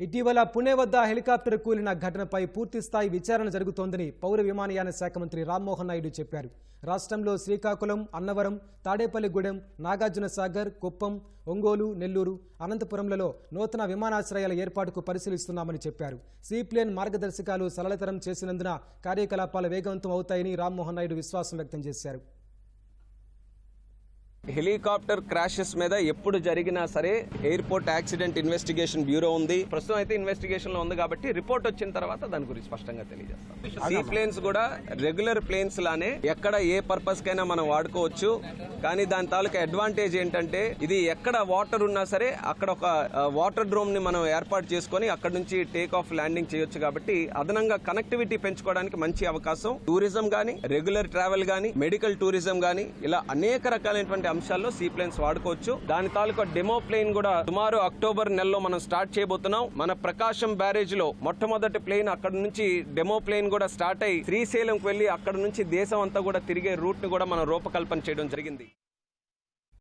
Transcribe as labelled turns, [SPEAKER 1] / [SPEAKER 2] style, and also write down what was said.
[SPEAKER 1] ఇటీవల పుణె వద్ద హెలికాప్టర్ కూలిన ఘటనపై పూర్తిస్థాయి విచారణ జరుగుతోందని పౌర విమానయాన శాఖ మంత్రి రామ్మోహన్ నాయుడు చెప్పారు. రాష్ట్రంలో శ్రీకాకుళం అన్నవరం తాడేపల్లిగూడెం నాగార్జున సాగర్ కుప్పం ఒంగోలు నెల్లూరు అనంతపురంలలో నూతన విమానాశ్రయాల ఏర్పాటుకు పరిశీలిస్తున్నామని చెప్పారు. సీప్లేన్ మార్గదర్శకాలు సరళతరం చేసినందున కార్యకలాపాలు వేగవంతం అవుతాయని రామ్మోహన్ నాయుడు విశ్వాసం వ్యక్తం చేశారు.
[SPEAKER 2] హెలికాప్టర్ క్రాషెస్ మీద ఎప్పుడు జరిగినా సరే ఎయిర్పోర్ట్ యాక్సిడెంట్ ఇన్వెస్టిగేషన్ బ్యూరో ఉంది. ప్రస్తుతం అయితే ఇన్వెస్టిగేషన్లో ఉంది కాబట్టి రిపోర్ట్ వచ్చిన తర్వాత దాని గురించి స్పష్టంగా తెలియజేస్తాం. సీ ప్లేన్స్ కూడా రెగ్యులర్ ప్లేన్స్ లానే ఎక్కడ ఏ పర్పస్ కైనా మనం వాడుకోవచ్చు. కానీ దాని తాలూకా అడ్వాంటేజ్ ఏంటంటే ఇది ఎక్కడ వాటర్ ఉన్నా సరే అక్కడ ఒక వాటర్ డ్రోమ్ని మనం ఏర్పాటు చేసుకొని అక్కడ నుంచి టేక్ ఆఫ్ ల్యాండింగ్ చేయొచ్చు కాబట్టి అదనంగా కనెక్టివిటీ పెంచుకోవడానికి మంచి అవకాశం. టూరిజం గానీ రెగ్యులర్ ట్రావెల్ గానీ మెడికల్ టూరిజం గానీ ఇలా అనేక రకాలైనటువంటి అంశాల్లో సీ ప్లేన్స్ వాడుకోవచ్చు. దాని తాలూకా డెమో ప్లేన్ కూడా సుమారు అక్టోబర్ నెలలో మనం స్టార్ట్ చేయబోతున్నాం. మన ప్రకాశం బ్యారేజ్లో మొట్టమొదటి ప్లేన్ అక్కడ నుంచి డెమో ప్లేన్ కూడా స్టార్ట్ అయ్యి శ్రీశైలంకి వెళ్ళి అక్కడ నుంచి దేశం అంతా కూడా తిరిగే రూట్ను కూడా మనం రూపకల్పన చేయడం జరిగింది.